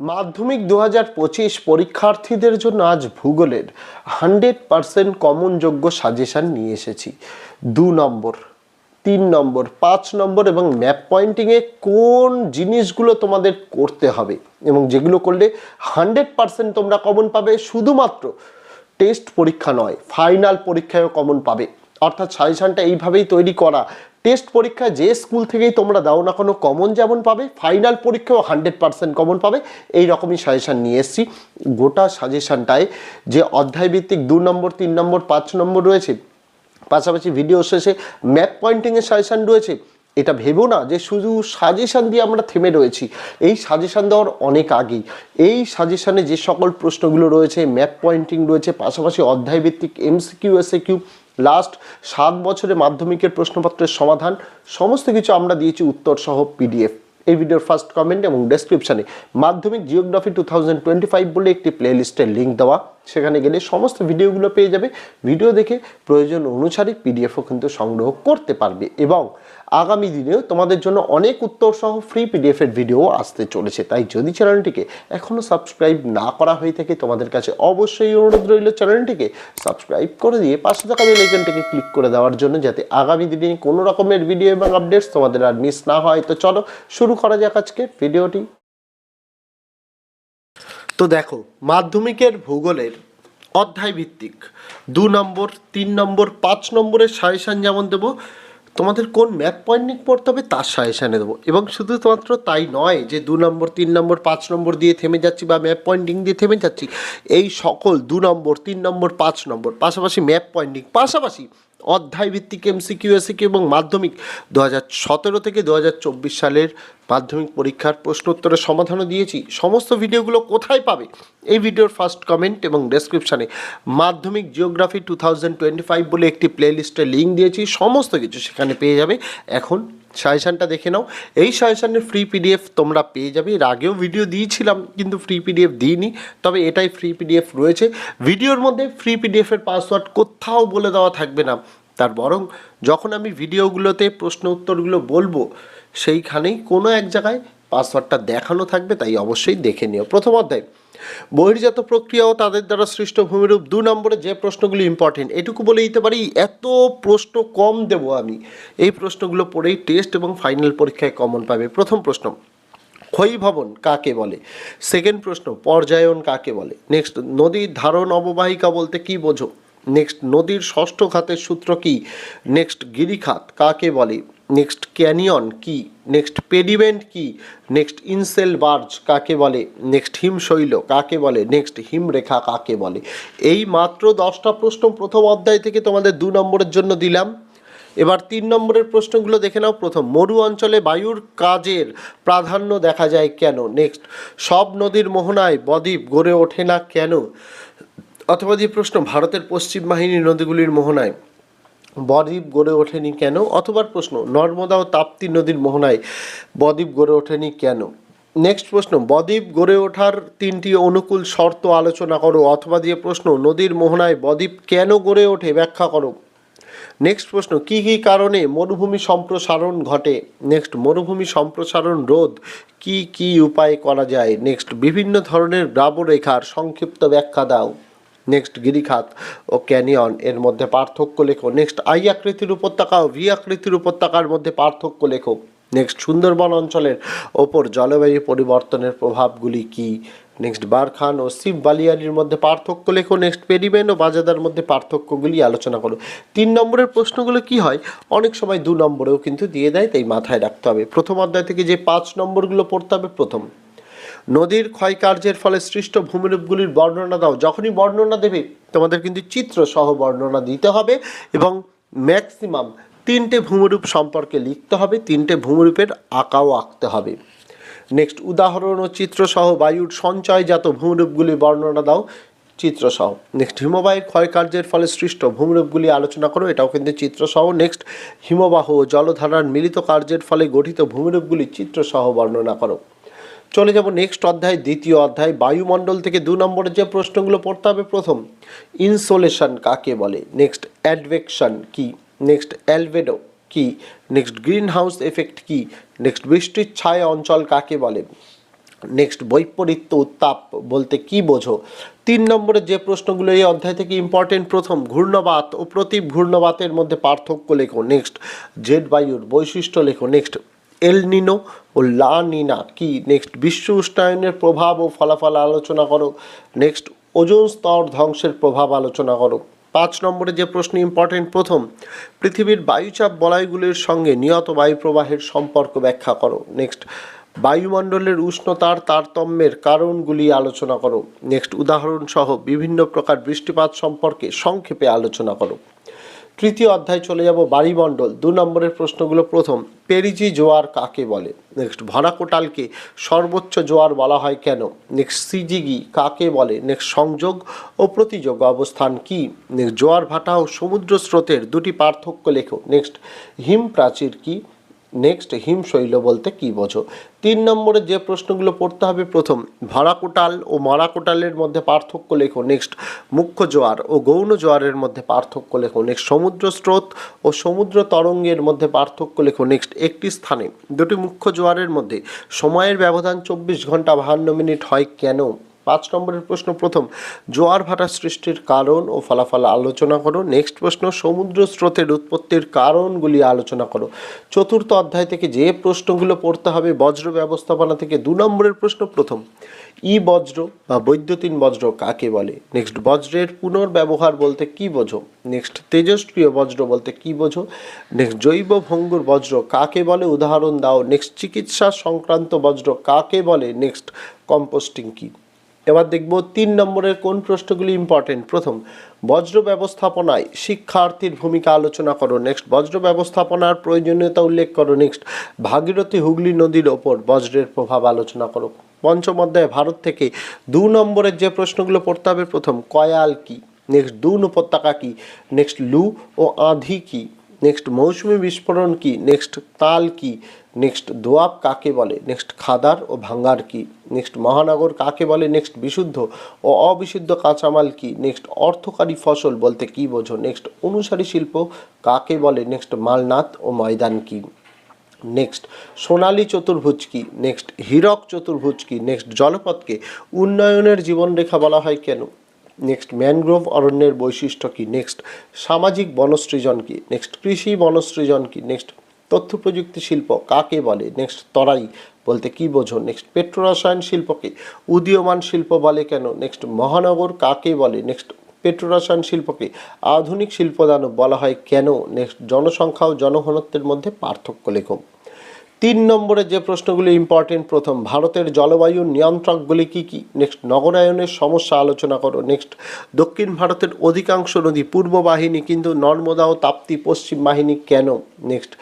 মাধ্যমিক দু পঁচিশ পরীক্ষার্থীদের জন্য আজ ভূগোলের হান্ড্রেড পারসেন্ট কমনযোগ্য সাজেশান নিয়ে এসেছি। দু নম্বর, তিন নম্বর, পাঁচ নম্বর এবং ম্যাপ পয়েন্টিংয়ে কোন জিনিসগুলো তোমাদের করতে হবে এবং যেগুলো করলে হান্ড্রেড পারসেন্ট তোমরা কমন পাবে? শুধুমাত্র টেস্ট পরীক্ষা নয়, ফাইনাল পরীক্ষায়ও কমন পাবে। অর্থাৎ সাজেশানটা এইভাবেই তৈরি করা। টেস্ট পরীক্ষা যে স্কুল থেকেই তোমরা দাও না কোনো, কমন যেমন পাবে, ফাইনাল পরীক্ষাও হান্ড্রেড পার্সেন্ট কমন পাবে। এই রকমই সাজেশান নিয়ে এসেছি। গোটা সাজেশানটায় যে অধ্যায়ভিত্তিক দু নম্বর, তিন নম্বর, পাঁচ নম্বর রয়েছে, পাশাপাশি ভিডিও শেষে ম্যাপ পয়েন্টিংয়ের সাজেশান রয়েছে। এটা ভেবো না যে শুধু সাজেশান দিয়ে আমরা থেমে রয়েছি। এই সাজেশান দেওয়ার অনেক আগেই। এই সাজেশানে যে সকল প্রশ্নগুলো রয়েছে, ম্যাপ পয়েন্টিং রয়েছে, পাশাপাশি অধ্যায়ভিত্তিক MCQ S A Q last সাত বছরে মাধ্যমিকের প্রশ্নপত্রের সমাধান সমস্ত কিছু আমরা দিয়েছি উত্তরসহ পিডিএফ এই ভিডিওর ফার্স্ট কমেন্ট এবং ডেসক্রিপশানে Madhyamik geography two thousand twenty five বলে একটি প্লেলিস্টের লিঙ্ক দেওয়া। সেখানে গেলে সমস্ত ভিডিওগুলো পেয়ে যাবে। ভিডিও দেখে প্রয়োজন অনুসারে পিডিএফও কিন্তু সংগ্রহ করতে পারবে এবং আগামী দিনেও তোমাদের জন্য অনেক উত্তর সহ ফ্রি পিডিএফের ভিডিও আসতে চলেছে। তাই যদি চ্যানেলটিকে এখনও সাবস্ক্রাইব না করা হয়ে থাকে, তোমাদের কাছে অবশ্যই অনুরোধ রইল চ্যানেলটিকে সাবস্ক্রাইব করে দিয়ে পাশে থাকা বেল আইকনটিকে ক্লিক করে দেওয়ার জন্য, যাতে আগামী দিনে কোনো রকমের ভিডিও এবং আপডেটস তোমাদের আর মিস না হয়। তো চলো শুরু করা যাক আজকের ভিডিওটি। তো দেখো, মাধ্যমিকের ভূগোলের অধ্যায় ভিত্তিক দু নম্বর, তিন নম্বর, পাঁচ নম্বরের সাজেশান যেমন দেবো, তোমাদের কোন ম্যাথ পয়েন্টিং পড়তে হবে তার সাজেশানে দেবো। এবং শুধুমাত্র তাই নয় যে দু নম্বর, তিন নম্বর, পাঁচ নম্বর দিয়ে থেমে যাচ্ছি বা ম্যাপ পয়েন্টিং দিয়ে থেমে যাচ্ছি, এই সকল দু নম্বর, তিন নম্বর, পাঁচ নম্বর, পাশাপাশি ম্যাপ পয়েন্টিং, পাশাপাশি অধ্যায় ভিত্তিক এমসিকিউ এসিকিউ এবং মাধ্যমিক দু হাজার সতেরো থেকে দু হাজার চব্বিশ সালের মাধ্যমিক পরীক্ষার প্রশ্নোত্তরের সমাধানও দিয়েছি। সমস্ত ভিডিওগুলো কোথায় পাবে? এই ভিডিওর ফার্স্ট কমেন্ট এবং ডেসক্রিপশানে Madhyamik geography two thousand twenty five বলে একটি প্লেলিস্টের লিঙ্ক দিয়েছি। সমস্ত কিছু সেখানে পেয়ে যাবে। এখন সাজেশানটা দেখে নাও। এই সাজেশানের ফ্রি পিডিএফ তোমরা পেয়ে যাবে। এর আগেও ভিডিও দিয়েছিলাম, কিন্তু ফ্রি পিডিএফ দিইনি, তবে এটাই ফ্রি পিডিএফ রয়েছে। ভিডিওর মধ্যে ফ্রি পিডিএফের পাসওয়ার্ড কোথাও বলে দেওয়া থাকবে না। তার বরং যখন আমি ভিডিওগুলোতে প্রশ্ন উত্তরগুলো বলব, সেইখানেই কোনো এক জায়গায় পাসওয়ার্ডটা দেখানো থাকবে, তাই অবশ্যই দেখে নিও। প্রথম অধ্যায়, বহির্জাত প্রক্রিয়া ও তাদের দ্বারা সৃষ্ট ভূমিরূপ দু নম্বরে যে প্রশ্নগুলো ইম্পর্টেন্ট এটুকু বলে দিতে পারি, এত প্রশ্ন কম দেবো আমি। এই প্রশ্নগুলো পড়েই টেস্ট এবং ফাইনাল পরীক্ষায় কমন পাবে। প্রথম প্রশ্ন, ক্ষয়ীভবন কাকে বলে? সেকেন্ড প্রশ্ন, পর্যায়ন কাকে বলে? নেক্সট নদীর ধারণ অববাহিকা বলতে কি বোঝো? নেক্সট নদীর ষষ্ঠ খাতের সূত্র কি? নেক্সট গিরিখাত, কাকে বলে? নেক্সট ক্যানিয়ন কি? নেক্সট পেডিমেন্ট কি? নেক্সট ইনসেল বার্জ কাকে বলে? নেক্সট হিমশৈল কাকে বলে? নেক্সট হিমরেখা কাকে বলে? এই মাত্র দশটা প্রশ্ন প্রথম অধ্যায় থেকে তোমাদের দু নম্বরের জন্য দিলাম। এবার তিন নম্বরের প্রশ্নগুলো দেখে নাও। প্রথম, মরু অঞ্চলে বায়ুর কাজের প্রাধান্য দেখা যায় কেন? নেক্সট সব নদীর মোহনায় বদ্বীপ গড়ে ওঠে না কেন? অথবা যে প্রশ্ন, ভারতের পশ্চিম বাহিনী নদীগুলির মোহনায় বদ্বীপ গড়ে ওঠেনি কেন? অথবা প্রশ্ন, নর্মদা ও তাপ্তি নদীর মোহনায় বদ্বীপ গড়ে ওঠেনি কেন? নেক্সট প্রশ্ন, বদ্বীপ গড়ে ওঠার তিনটি অনুকূল শর্ত আলোচনা করো, অথবা দিয়ে প্রশ্ন, নদীর মোহনায় বদ্বীপ কেন গড়ে ওঠে ব্যাখ্যা করো। নেক্সট প্রশ্ন, কি কি কারণে মরুভূমি সম্প্রসারণ ঘটে? নেক্সট মরুভূমি সম্প্রসারণ রোধ কি কি উপায় করা যায়? নেক্সট বিভিন্ন ধরনের গ্রাবরেখার সংক্ষিপ্ত ব্যাখ্যা দাও। নেক্সট গিরিখাত ও ক্যানিয়ন এর মধ্যে পার্থক্য লেখো। নেক্সট আই আকৃতির উপত্যকা ও ভি আকৃতির উপত্যকার মধ্যে পার্থক্য লেখো। নেক্সট সুন্দরবন অঞ্চলের ওপর জলবায়ু পরিবর্তনের প্রভাবগুলি কি? নেক্সট বারখান ও শিব বালিয়ারির মধ্যে পার্থক্য লেখো। নেক্সট পেরিমেন ও বাজাদার মধ্যে পার্থক্যগুলি আলোচনা করো। তিন নম্বরের প্রশ্নগুলো কি হয়? অনেক সময় দু নম্বরেও কিন্তু দিয়ে দেয়, তাই মাথায় রাখতে হবে। প্রথম অধ্যায় থেকে যে পাঁচ নম্বরগুলো পড়তে হবে, প্রথম। নদীর ক্ষয়কার্যের ফলে সৃষ্ট ভূমিরূপগুলির বর্ণনা দাও। যখনই বর্ণনা দেবে, তোমাদের কিন্তু চিত্র সহ বর্ণনা দিতে হবে এবং ম্যাক্সিমাম তিনটে ভূমিরূপ সম্পর্কে লিখতে হবে, তিনটে ভূমিরূপের আঁকাও আঁকতে হবে। নেক্সট উদাহরণ ও চিত্রসহ বায়ুর সঞ্চয়জাত ভূমিরূপগুলি বর্ণনা দাও চিত্রসহ নেক্সট হিমবাহের ক্ষয়কার্যের ফলে সৃষ্ট ভূমিরূপগুলি আলোচনা করো, এটাও কিন্তু চিত্রসহ নেক্সট হিমবাহ ও জলধারার মিলিত কার্যের ফলে গঠিত ভূমিরূপগুলি চিত্রসহ বর্ণনা করো। চলে যাব নেক্সট অধ্যায়, দ্বিতীয় অধ্যায়। বায়ুমণ্ডল থেকে দু নম্বরের যে প্রশ্নগুলো পড়তে হবে প্রথম, ইনসোলেশন কাকে বলে? নেক্সট, অ্যাডভেকশন কি? নেক্সট অ্যালভেডো কি? নেক্সট গ্রিন হাউস এফেক্ট কি? নেক্সট, বৃষ্টির ছায়া অঞ্চল কাকে বলে? নেক্সট, বৈপরীত্য উত্তাপ বলতে কি বোঝো? তিন নম্বরে যে প্রশ্নগুলো এই অধ্যায় থেকে ইম্পর্টেন্ট প্রথম, ঘূর্ণবাত ও প্রতীপ ঘূর্ণবাতের মধ্যে পার্থক্য লেখো। নেক্সট জেড বায়ুর বৈশিষ্ট্য লেখো। নেক্সট এল নিনো ও লা নিনা কি নেক্সট বিশ্ব উষ্ণায়নের প্রভাব ও ফলাফল আলোচনা করো। নেক্সট ওজোন স্তর ধ্বংসের প্রভাব আলোচনা করো। পাঁচ নম্বরে যে প্রশ্ন ইম্পর্টেন্ট প্রথম, পৃথিবীর বায়ুচাপ বলয়গুলির সঙ্গে নিয়ত বায়ু প্রবাহের সম্পর্ক ব্যাখ্যা করো। নেক্সট বায়ুমণ্ডলের উষ্ণতার তারতম্যের কারণগুলি আলোচনা করো। নেক্সট উদাহরণসহ বিভিন্ন প্রকার বৃষ্টিপাত সম্পর্কে সংক্ষেপে আলোচনা করো। তৃতীয় অধ্যায় চলে যাব বাড়িমণ্ডল দু নম্বরের প্রশ্নগুলো প্রথম পেরিজি জোয়ার কাকে বলে? নেক্সট ভরাকোটালকে সর্বোচ্চ জোয়ার বলা হয় কেন? নেক্সট সিজিগি কাকে বলে? নেক্সট সংযোগ ও প্রতিযোগ অবস্থান কি? নেক্সট জোয়ার ভাটা ও সমুদ্র স্রোতের দুটি পার্থক্য লেখো। নেক্সট হিম প্রাচীর কি? নেক্সট হিমশৈল বলতে কি বোঝো? তিন নম্বরে যে প্রশ্নগুলো পড়তে হবে, প্রথম ভরাকোটাল ও মরাকোটালের মধ্যে পার্থক্য লেখো। নেক্সট মুখ্য জোয়ার ও গৌণ জোয়ারের মধ্যে পার্থক্য লেখো। নেক্সট সমুদ্র স্রোত ও সমুদ্র তরঙ্গের মধ্যে পার্থক্য লেখো। নেক্সট একটি স্থানে, দুটি মুখ্য জোয়ারের মধ্যে, সময়ের ব্যবধান চব্বিশ ঘণ্টা বাহান্ন মিনিট হয় কেন? পাঁচ নম্বরের প্রশ্ন প্রথম, জোয়ার ভাটা সৃষ্টির কারণ ও ফলাফল আলোচনা করো। নেক্সট প্রশ্ন, সমুদ্র স্রোতের উৎপত্তির কারণগুলি আলোচনা করো। চতুর্থ অধ্যায় থেকে যে প্রশ্নগুলো পড়তে হবে, বজ্র ব্যবস্থাপনা থেকে দু নম্বরের প্রশ্ন প্রথম, ই বজ্র বা বৈদ্যুতিন বজ্র কাকে বলে? নেক্সট, বজ্রের পুনর্ব্যবহার বলতে কি বোঝো? নেক্সট, তেজস্ক্রিয় বজ্র বলতে কি বোঝো? নেক্সট, জৈব ভঙ্গুর বজ্র কাকে বলে? উদাহরণ দাও। নেক্সট, চিকিৎসা সংক্রান্ত বজ্র কাকে বলে? নেক্সট, কম্পোস্টিং কী? এবার দেখব তিন নম্বরের কোন প্রশ্নগুলি ইম্পর্টেন্ট প্রথম, বজ্র ব্যবস্থাপনায় শিক্ষার্থীর ভূমিকা আলোচনা করো। নেক্সট বজ্র ব্যবস্থাপনার প্রয়োজনীয়তা উল্লেখ করো। নেক্সট ভাগীরথী হুগলি নদীর ওপর বজ্রের প্রভাব আলোচনা করো। পঞ্চম অধ্যায়ে, ভারত থেকে দু নম্বরের যে প্রশ্নগুলো পড়তে হবে, প্রথম, কয়াল কি? নেক্সট দুন উপত্যকা কি? নেক্সট লু ও আঁধি কি? নেক্সট মৌসুমি বিস্ফোরণ কি? নেক্সট তাল কি? নেক্সট দোয়াব কাকে বলে? নেক্সট খাদার ও ভাঙ্গার কি? নেক্সট মহানগর কাকে বলে? নেক্সট বিশুদ্ধ ও অবিশুদ্ধ কাঁচামাল কি? নেক্সট অর্থকারী ফসল বলতে কি বোঝো? নেক্সট অনুসারী শিল্প কাকে বলে? নেক্সট মালনাথ ও ময়দান কি? নেক্সট সোনালী চতুর্ভুজ কি? নেক্সট হীরক চতুর্ভুজ কি? নেক্সট জলপথকে উন্নয়নের জীবনরেখা বলা হয় কেন? নেক্সট ম্যানগ্রোভ অরণ্যের বৈশিষ্ট্য কী? নেক্সট সামাজিক বনসৃজন কী? নেক্সট কৃষি বনসৃজন কী? নেক্সট তথ্য প্রযুক্তি শিল্প কাকে বলে? নেক্সট তরাই বলতে কি বোঝো? নেক্সট পেট্রোরসায়ন শিল্পকে উদীয়মান শিল্প বলে কেন? নেক্সট মহানগর কাকে বলে? নেক্সট পেট্রোরসায়ন শিল্পকে আধুনিক শিল্পদানব বলা হয় কেন? নেক্সট জনসংখ্যা ও জনঘনত্বের মধ্যে পার্থক্য লেখো। তিন নম্বরে যে প্রশ্নগুলি ইম্পর্টেন্ট প্রথম, ভারতের জলবায়ু নিয়ন্ত্রকগুলি কি কি? নেক্সট নগরায়নের সমস্যা আলোচনা করো। নেক্সট দক্ষিণ ভারতের অধিকাংশ নদী পূর্ব বাহিনী কিন্তু নর্মদা ও তাপ্তি পশ্চিম বাহিনী কেন? নেক্সট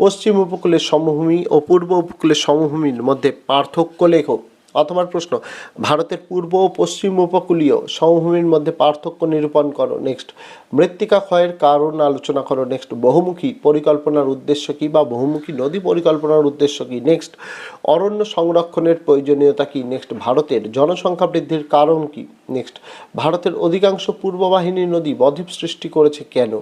পশ্চিম উপকূলের সমভূমি ও পূর্ব উপকূলের সমভূমির মধ্যে পার্থক্য লেখো। অথবা প্রশ্ন, ভারতের পূর্ব ও পশ্চিম উপকূলীয় সমভূমির মধ্যে পার্থক্য নিরূপণ করো নেক্সট মৃত্তিকা ক্ষয়ের কারণ আলোচনা করো নেক্সট বহুমুখী পরিকল্পনার উদ্দেশ্য কী বা বহুমুখী নদী পরিকল্পনার উদ্দেশ্য কী? নেক্সট অরণ্য সংরক্ষণের প্রয়োজনীয়তা কী? নেক্সট ভারতের জনসংখ্যা বৃদ্ধির কারণ কী? নেক্সট ভারতের অধিকাংশ পূর্ব বাহিনী নদী বদ্বীপ সৃষ্টি করেছে কেন?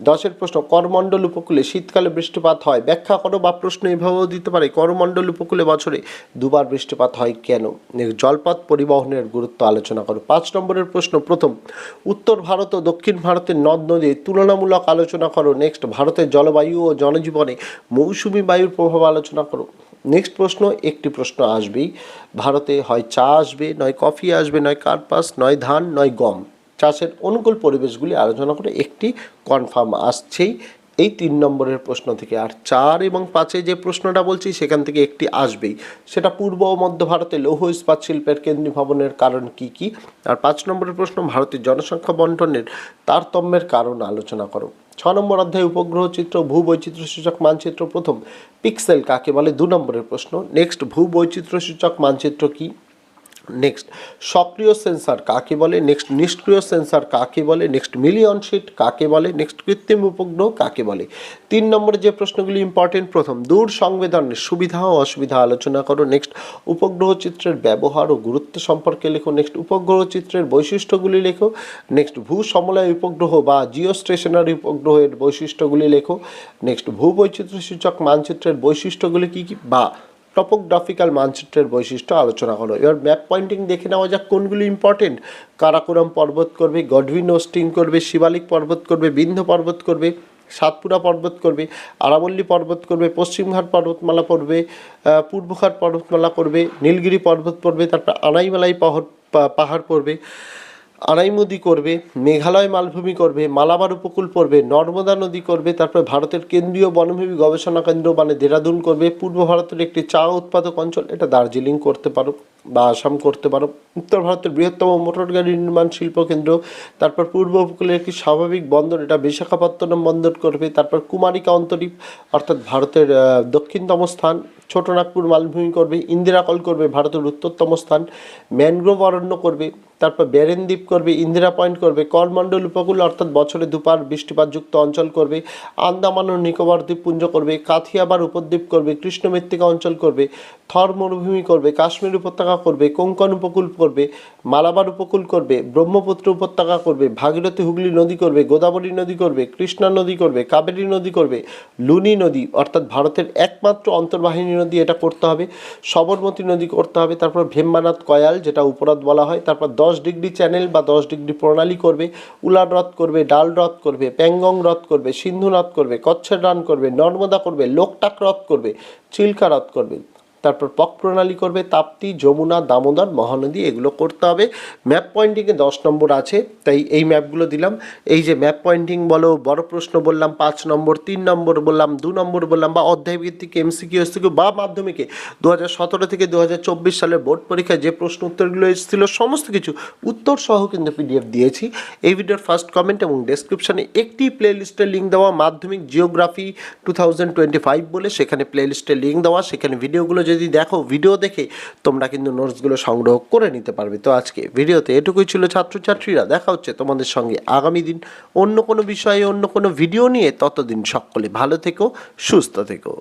দশের প্রশ্ন, করমণ্ডল উপকূলে শীতকালে বৃষ্টিপাত হয়, ব্যাখ্যা করো বা প্রশ্ন এভাবেও দিতে পারে, করমণ্ডল উপকূলে বছরে দুবার বৃষ্টিপাত হয় কেন? জলপথ পরিবহনের গুরুত্ব আলোচনা করো। পাঁচ নম্বরের প্রশ্ন, প্রথম, উত্তর ভারত ও দক্ষিণ ভারতের নদ নদীর তুলনামূলক আলোচনা করো। নেক্সট, ভারতের জলবায়ু ও জনজীবনে মৌসুমি বায়ুর প্রভাব আলোচনা করো। নেক্সট প্রশ্ন, একটি প্রশ্ন আসবেই। ভারতে হয় চা আসবে, নয় কফি আসবে, নয় কার্পাস, নয় ধান, নয় গম। চাষের অনুকূল পরিবেশগুলি আলোচনা করে একটি কনফার্ম আসছেই। এই তিন নম্বরের প্রশ্ন থেকে। আর চার এবং পাঁচে যে প্রশ্নটা বলছি, সেখান থেকে একটি আসবেই। সেটা পূর্ব ও মধ্য ভারতে লৌহ ইস্পাত শিল্পের কেন্দ্রীভবনের কারণ কি কি? আর পাঁচ নম্বরের প্রশ্ন, ভারতের জনসংখ্যা বন্টনের তারতম্যের কারণ আলোচনা করো। ছ নম্বর অধ্যায়, উপগ্রহ চিত্র, ভূ বৈচিত্র্য সূচক মানচিত্র প্রথম। পিক্সেল কাকে বলে? দু নম্বরের প্রশ্ন। নেক্সট, ভূ বৈচিত্র্য সূচক মানচিত্র কি? নেক্সট সক্রিয় সেন্সার কাকে বলে? নেক্সট নিষ্ক্রিয় সেন্সার কাকে বলে? নেক্সট মিলিয়ন শিট কাকে বলে? নেক্সট কৃত্রিম উপগ্রহ কাকে বলে? তিন নম্বরে যে প্রশ্নগুলি ইম্পর্টেন্ট প্রথম, দূর সংবেদনের সুবিধা ও অসুবিধা আলোচনা করো। নেক্সট উপগ্রহ চিত্রের ব্যবহার ও গুরুত্ব সম্পর্কে লেখো। নেক্সট উপগ্রহ চিত্রের বৈশিষ্ট্যগুলি লেখো। নেক্সট ভূ সমলয় উপগ্রহ বা জিও স্টেশনারি উপগ্রহের বৈশিষ্ট্যগুলি লেখো। নেক্সট ভূ বৈচিত্র্য সূচক মানচিত্রের বৈশিষ্ট্যগুলি কী কী? বা টপোগ্রাফিক্যাল মানচিত্রের বৈশিষ্ট্য আলোচনা করো এবার ম্যাপ পয়েন্টিং দেখে নেওয়া যাক কোনগুলি ইম্পর্টেন্ট কারাকোরাম পর্বত করবে গডভিন ওস্টিং করবে শিবালিক পর্বত করবে বিন্ধ্য পর্বত করবে সাতপুরা পর্বত করবে আরাবল্লী পর্বত করবে পশ্চিমঘাট পর্বতমালা পড়বে পূর্বঘাট পর্বতমালা করবে নীলগিরি পর্বত পড়বে, তারপর আনাইমালাই পাহাড় পাহাড় পড়বে। আনাইমুদি করবে, মেঘালয় মালভূমি করবে, মালাবার উপকূল পড়বে, নর্মদা নদী করবে, তারপর ভারতের কেন্দ্রীয় বনভূমি গবেষণা কেন্দ্র মানে দেরাদুন করবে, পূর্ব ভারতের একটি চা উৎপাদক অঞ্চল, এটা দার্জিলিং করতে পারো বা আসাম করতে পারো, উত্তর ভারতের বৃহত্তম মোটর গাড়ি নির্মাণ শিল্প কেন্দ্র, তারপর পূর্ব উপকূলের একটি স্বাভাবিক বন্দর, এটা বিশাখাপত্তনম বন্দর করবে, তারপর কুমারিকা অন্তরীপ, অর্থাৎ ভারতের দক্ষিণতম স্থান, ছোটনাগপুর মালভূমি করবে ইন্দিরাকল করবে, ভারতের উত্তরতম স্থান, ম্যানগ্রোভ অরণ্য করবে তারপর ব্যারেন দ্বীপ করবে, ইন্দিরা পয়েন্ট করবে করমণ্ডল উপকূল অর্থাৎ বছরে দুপার বৃষ্টিপাতযুক্ত অঞ্চল করবে, আন্দামান ও নিকোবর দ্বীপপুঞ্জ করবে কাথিয়াবার উপদ্বীপ করবে কৃষ্ণ মৃত্তিকা অঞ্চল করবে, থর মরুভূমি করবে, কাশ্মীর উপত্যকা করবে, কোঙ্কন উপকূল করবে, মালাবার উপকূল করবে, ব্রহ্মপুত্র উপত্যকা করবে, ভাগীরথী হুগলি নদী করবে, গোদাবরী নদী করবে, কৃষ্ণা নদী করবে, কাবেরী নদী করবে, লুনি নদী অর্থাৎ ভারতের একমাত্র অন্তর্বাহিনী নদী এটা করতে হবে, সবরমতী নদী করতে হবে, তারপর ভেম্বানাথ কয়াল যেটা উপরাত বলা হয়, তারপর দশ ডিগ্রি চ্যানেল বা দশ ডিগ্রি প্রণালী করবে উলার রথ করবে, ডাল রথ করবে প্যাংগং হ্রদ করবে, সিন্ধু রথ করবে কচ্ছের রান করবে, নর্মদা করবে, লোকটাক রথ করবে, চিল্কা হ্রদ করবে। তারপর পক প্রণালী করবে, তাপ্তি, যমুনা, দামোদর, মহানদী, এগুলো করতে হবে। ম্যাপ পয়েন্টিংয়ে দশ নম্বর আছে, তাই এই ম্যাপগুলো দিলাম। এই যে ম্যাপ পয়েন্টিং বলো, বড় প্রশ্ন বললাম, পাঁচ নম্বর, তিন নম্বর বললাম, দু নম্বর বললাম, বা অধ্যায় ভিত্তিক এমসিকিউ এসিকিউ বা মাধ্যমিকে দু হাজার সতেরো থেকে দু হাজার চব্বিশ সালের বোর্ড পরীক্ষায় যে প্রশ্ন উত্তরগুলো এসেছিল, সমস্ত কিছু উত্তর সহ কিন্তু পিডিএফ দিয়েছি। এই ভিডিওর ফার্স্ট কমেন্ট এবং ডেসক্রিপশনে একটি প্লে লিস্টের লিঙ্ক দেওয়া, Madhyamik geography two thousand twenty five বলে সেখানে প্লে লিস্টের লিঙ্ক দেওয়া, সেখানে ভিডিওগুলো যদি দেখো ভিডিও দেখে, তোমরা কিন্তু নোটসগুলো সংগ্রহ করে নিতে পারবে। তো আজকে ভিডিওতে এটুকুই ছিল ছাত্রছাত্রীরা। দেখা হচ্ছে তোমাদের সঙ্গে আগামী দিন অন্য কোনো বিষয়ে, অন্য কোনো ভিডিও নিয়ে। ততদিন সকলে ভালো থেকো, সুস্থ থেকো।